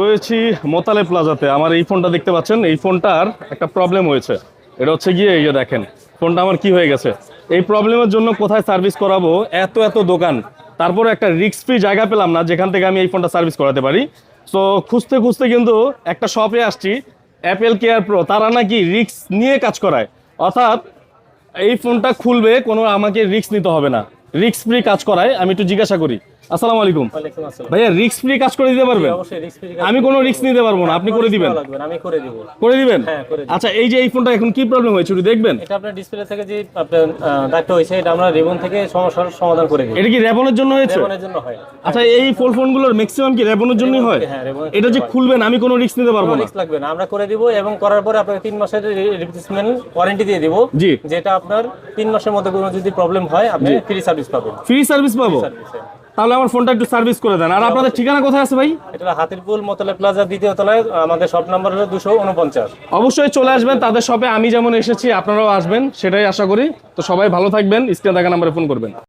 রয়েছি মোতালে প্লাজাতে। আমার এই ফোনটা দেখতে পাচ্ছেন, এই ফোনটার একটা প্রবলেম হয়েছে। এটা হচ্ছে গিয়ে এই যে দেখেন, ফোনটা আমার কি হয়ে গেছে? এই প্রবলেমের জন্য কোথায় সার্ভিস করাবো? এত এত দোকান। তারপরে একটা রিস্ক ফ্রি জায়গা পেলাম না, যেখান থেকে আমি এই ফোনটা সার্ভিস করাতে পারি। সো খুঁজতে খুঁজতে কিন্তু একটা শপে আসছি অ্যাপেল কেয়ার প্রো তারা নাকি রিস্ক নিয়ে কাজ করায়। অর্থাৎ এই ফোনটা খুলবে, কোনো আমাকে রিস্ক নিতে হবে না। রিস্ক ফ্রি কাজ করায়, আমি একটু জিজ্ঞাসা করি। আসসালামু আলাইকুম। ভাইয়া রিস্ক ফ্রি কাজ করে দিতে পারবেন? অবশ্যই রিস্ক ফ্রি আমি কোনো রিস্ক নিতে পারব না আপনি করে দিবেন। আমি করে দিব। করে দিবেন? হ্যাঁ। আচ্ছা এই যে এই ফোনটা এখন কি প্রবলেম হয়েছে একটু দেখবেন? এটা আপনার ডিসপ্লে থেকে যে আপনার দাগটা হয়েছে এটা আমরা রিবন থেকে সমস্যার সমাধান করে দিই। এটা কি র্যাবনের জন্য হয়েছে? রিবনের জন্য হয়। আচ্ছা এই ফোন ফোনগুলোর ম্যাক্সিমাম কি র্যাবনের জন্যই হয়? হ্যাঁ রিবন এটা যে খুলবেন আমি কোনো রিস্ক নিতে পারব না। রিস্ক লাগবে না আমরা করে দিব এবং করার পরে আপনাকে তিন মাসের রিপ্লেসমেন্ট ওয়ারেন্টি দিয়ে দিব জি। যেটা আপনার তিন মাসের মধ্যে কোনো যদি প্রবলেম হয় আপনি ফ্রি সার্ভিস পাবেন। ফ্রি সার্ভিস পাবো? তাহলে আমার ফোনটা একটু সার্ভিস করে দেন। আর আপনাদের ঠিকানা কোথায় আছে ভাই? এটা হাতিরপুল মোতালে প্লাজা দ্বিতীয় তলায় আমাদের শপ নাম্বার হলো দুশো উনপঞ্চাশ। অবশ্যই চলে আসবেন তাদের শপে আমি যেমন এসেছি আপনারাও আসবেন সেটাই আশা করি। তো সবাই ভালো থাকবেন স্ক্রিনে দেখা নাম্বারে ফোন করবেন।